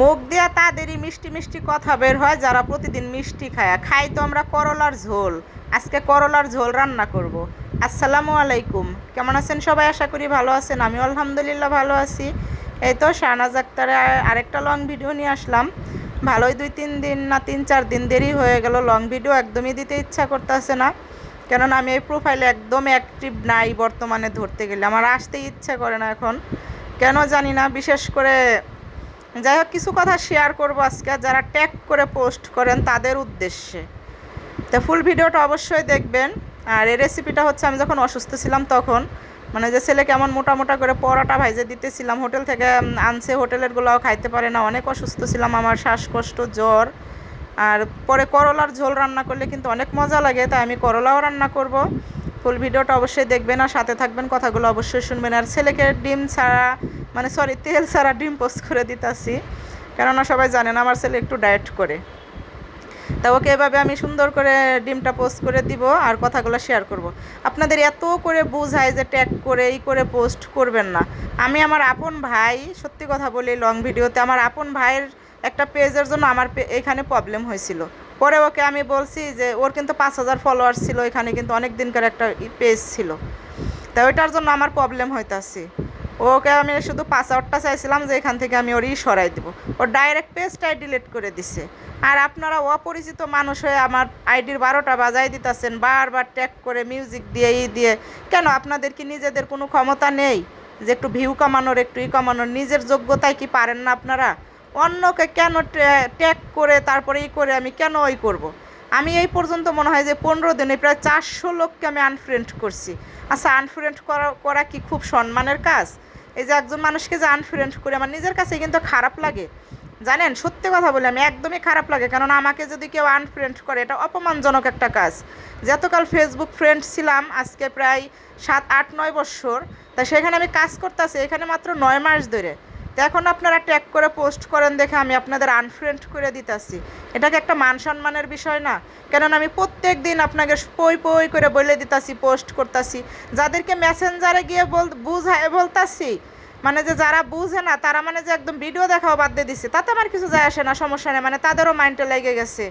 মুখ দিয়া তাদেরই মিষ্টি মিষ্টি কথা বের হয়, যারা প্রতিদিন মিষ্টি খায়। খাই তো আমরা করলার ঝোল। আজকে করলার ঝোল রান্না করব। আসসালামু আলাইকুম। কেমন আছেন সবাই? আশা করি ভালো আছেন। আমি আলহামদুলিল্লাহ ভালো আছি। এই তো শাহনাজ আক্তারে আরেকটা লং ভিডিও নিয়ে আসলাম। ভালোই দুই তিন দিন না তিন চার দিন দেরি হয়ে গেল। লং ভিডিও একদমই দিতে ইচ্ছা করতেছে না। কেননা আমি এই প্রোফাইলে একদম অ্যাক্টিভ নাই বর্তমানে ধরতে গেলে। আমার আসতেই ইচ্ছা করে না এখন। কেন জানি না, বিশেষ করে যাই হোক, কিছু কথা শেয়ার করব আজকে। যারা ট্যাগ করে পোস্ট করেন, তাদের উদ্দেশ্যে। তো ফুল ভিডিওটা অবশ্যই দেখবেন। আর এই রেসিপিটা হচ্ছে, আমি যখন অসুস্থ ছিলাম তখন মানে যে ছেলে কেমন মোটা মোটা করে পরোটা ভাইজে দিতেছিলাম, হোটেল থেকে আনছে হোটেলেরগুলোও খাইতে পারে না। অনেক অসুস্থ ছিলাম আমার, শ্বাসকষ্ট, জ্বর। আর পরে করলার ঝোল রান্না করলে কিন্তু অনেক মজা লাগে, তাই আমি করলাও রান্না করব। ফুল ভিডিওটা অবশ্যই দেখবেন। আর সাথে থাকবেন, কথাগুলো অবশ্যই শুনবেন। আর ছেলেকে ডিম ছাড়া মানে সরি তেল ছাড়া ডিম পোস্ট করে দিতাছি। কেননা সবাই জানেন আমার ছেলে একটু ডায়েট করে। তা ওকে এভাবে আমি সুন্দর করে ডিমটা পোস্ট করে দিব আর কথাগুলো শেয়ার করব। আপনাদের এত করে বোঝায় যে ট্যাগ করে এই করে পোস্ট করবেন না। আমি আমার আপন ভাই, সত্যি কথা বলি লং ভিডিওতে আমার আপন ভাইয়ের একটা পেজের জন্য আমার এখানে প্রবলেম হয়েছিল। পরে ওকে আমি বলছি যে, ওর কিন্তু পাঁচ হাজার ফলোয়ার ছিল, এখানে কিন্তু অনেক দিনকার একটা পেজ ছিল। তা ওইটার জন্য আমার প্রবলেম হইতাছে। ওকে আমি শুধু পাসওয়ার্ডটা চাইছিলাম যে এখান থেকে আমি ওরই সরাই দেবো। ও ডাইরেক্ট পেজটাই ডিলিট করে দিছে। আর আপনারা অপরিচিত মানুষ হয়ে আমার আইডির বারোটা বাজাই দিতেছেন, বারবার ট্যাগ করে মিউজিক দিয়ে, ই দিয়ে। কেন, আপনাদের কি নিজেদের কোনো ক্ষমতা নেই? যে একটু ভিউ কমানোর, একটু ই কমানোর, নিজের যোগ্যতায় কি পারেন না আপনারা? অন্যকে কেন ট্যাগ করে, তারপরে ই করে আমি কেন ওই করব। আমি এই পর্যন্ত মনে হয় যে পনেরো দিনে প্রায় চারশো লোককে আমি আনফ্রেন্ড করছি। আচ্ছা আনফ্রেন্ড করা করা কি খুব সম্মানের কাজ? এই যে একজন মানুষকে যে আনফ্রেন্ড করে, আমার নিজের কাছে কিন্তু খারাপ লাগে। জানেন? সত্যি কথা বলে, আমি একদমই খারাপ লাগে। কারণ আমাকে যদি কেউ আনফ্রেন্ড করে, এটা অপমানজনক একটা কাজ। যতকাল ফেসবুক ফ্রেন্ড ছিলাম, আজকে প্রায় সাত, আট, নয় বছর, তা সেখানে আমি কাজ করতেছি এখানে মাত্র নয় মাস ধরে। তো এখন আপনারা ট্যাগ করে পোস্ট করেন দেখে আমি আপনাদের আনফ্রেন্ড করে দিতেছি। এটাকে একটা মান সম্মানের বিষয় না? কেননা আমি প্রত্যেক দিন আপনাকে পই পই করে বলে দিতাছি, পোস্ট করতাছি। যাদেরকে মেসেঞ্জারে গিয়ে বল বুঝায় বলতাছি মানে যে যারা বুঝে না, তারা মানে যে একদম ভিডিও দেখাও বাদ দিয়ে দিচ্ছে তাতে আমার কিছু যায় আসে না, সমস্যা নেই মানে তাদেরও মাইন্ডে লেগে গেছে।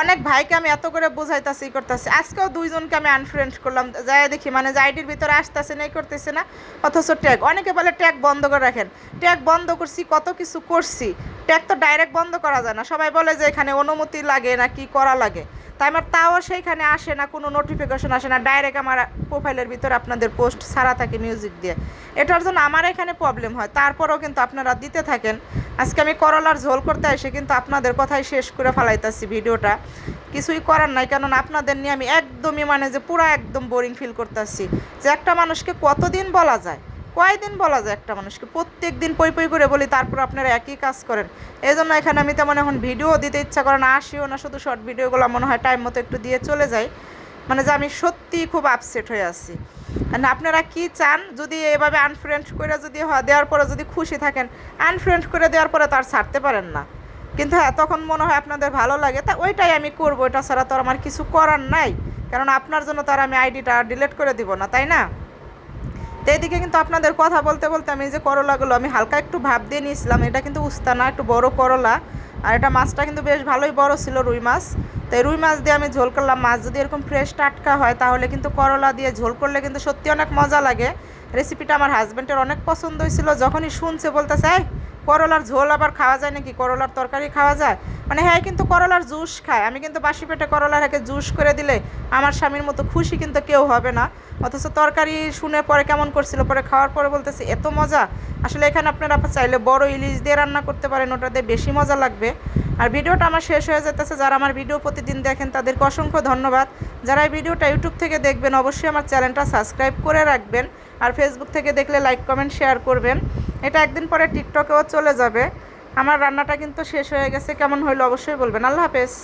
অনেক ভাইকে আমি এত করে বোঝাইতাছি করতেছি। আজকেও দুইজনকে আমি আনফ্রেন্ড করলাম। যাই দেখি মানে যে আইডির ভিতরে আসতেছে না করতেছে না, অথচ ট্যাগ অনেকে বলে ট্যাগ বন্ধ করে রাখেন। ট্যাগ বন্ধ করছি, কত কিছু করছি। ট্যাগ তো ডাইরেক্ট বন্ধ করা যায় না। সবাই বলে যে এখানে অনুমতি লাগে না, কি করা লাগে? তাই আমার তাও সেইখানে আসে না, কোনো নোটিফিকেশন আসে না। ডাইরেক্ট আমার প্রোফাইলের ভিতরে আপনাদের পোস্ট ছাড়া থাকে মিউজিক দিয়ে। এটার জন্য আমার এখানে প্রবলেম হয়। তারপরেও কিন্তু আপনারা দিতে থাকেন। আজকে আমি করলার ঝোল করতে এসে কিন্তু আপনাদের কথাই শেষ করে ফেলাইতেছি ভিডিওটা। কিছুই করার নাই কারণ আপনাদের নিয়ে আমি একদমই মানে যে পুরো একদম বোরিং ফিল করতেছি। যে একটা মানুষকে কতদিন বলা যায়? কয়দিন বলা যায় একটা মানুষকে? প্রত্যেক দিন পই পই করে বলি, তারপর আপনারা একই কাজ করেন। এই জন্য এখানে আমি তেমন এখন ভিডিও দিতে ইচ্ছা করে না, আসিও না, শুধু শর্ট ভিডিওগুলো মনে হয় টাইম মতো একটু দিয়ে চলে যাই। মানে যে আমি সত্যিই খুব আপসেট হয়ে আছি। না আপনারা কি চান? যদি এভাবে আনফ্রেন্ড করে যদি দেওয়ার পরে যদি খুশি থাকেন আনফ্রেন্ড করে দেওয়ার পরে তো আর ছাড়তে পারেন না। কিন্তু হ্যাঁ তখন মনে হয় আপনাদের ভালো লাগে। তা ওইটাই আমি করব এটা ছাড়া তো আমার কিছু করার নাই। কারণ আপনার জন্য তো আর আমি আইডিটা ডিলিট করে দিব না, তাই না? তো এদিকে কিন্তু আপনাদের কথা বলতে বলতে আমি যে করলাগুলো আমি হালকা একটু ভাব দিয়ে নিয়েছিলাম। এটা কিন্তু উস্তানা, একটু বড় করলা। আর এটা মাছটা কিন্তু বেশ ভালোই বড় ছিল রুই মাছ। তো রুই মাছ দিয়ে আমি ঝোল করলাম। মাছ যদি এরকম ফ্রেশ টাটকা হয় তাহলে কিন্তু করলা দিয়ে ঝোল করলে কিন্তু সত্যি অনেক মজা লাগে। রেসিপিটা আমার হাজব্যান্ডের অনেক পছন্দ হয়েছিল। যখনই শুনছে বলতেছে করলার ঝোল আবার খাওয়া যায় নাকি? করলার তরকারি খাওয়া যায়? মানে হ্যাঁ কিন্তু করলার জুস খায়। আমি কিন্তু বাসি পেটে করলার একে জুস করে দিলে আমার স্বামীর মতো খুশি কিন্তু কেউ হবে না। অথচ তরকারি শুনে পরে কেমন করছিল? পরে খাওয়ার পরে বলতেছে, এত মজা। আসলে এখানে আপনারা চাইলে বড় ইলিশ দিয়ে রান্না করতে পারেন, ওটা দিয়ে বেশি মজা লাগবে। আর ভিডিওটা আমার শেষ হয়ে যেতেছে যারা আমার ভিডিও প্রতিদিন দেখেন, তাদেরকে অসংখ্য ধন্যবাদ। যারা এই ভিডিওটা ইউটিউব থেকে দেখবেন, অবশ্যই আমার চ্যানেলটা সাবস্ক্রাইব করে রাখবেন। আর ফেসবুক থেকে দেখলে লাইক, কমেন্ট, শেয়ার করবেন। এটা একদিন পরে টিকটকেও চলে যাবে। আমার রান্নাটা কিন্তু শেষ হয়ে গেছে, কেমন হইল অবশ্যই বলবেন। আল্লাহ হাফেজ।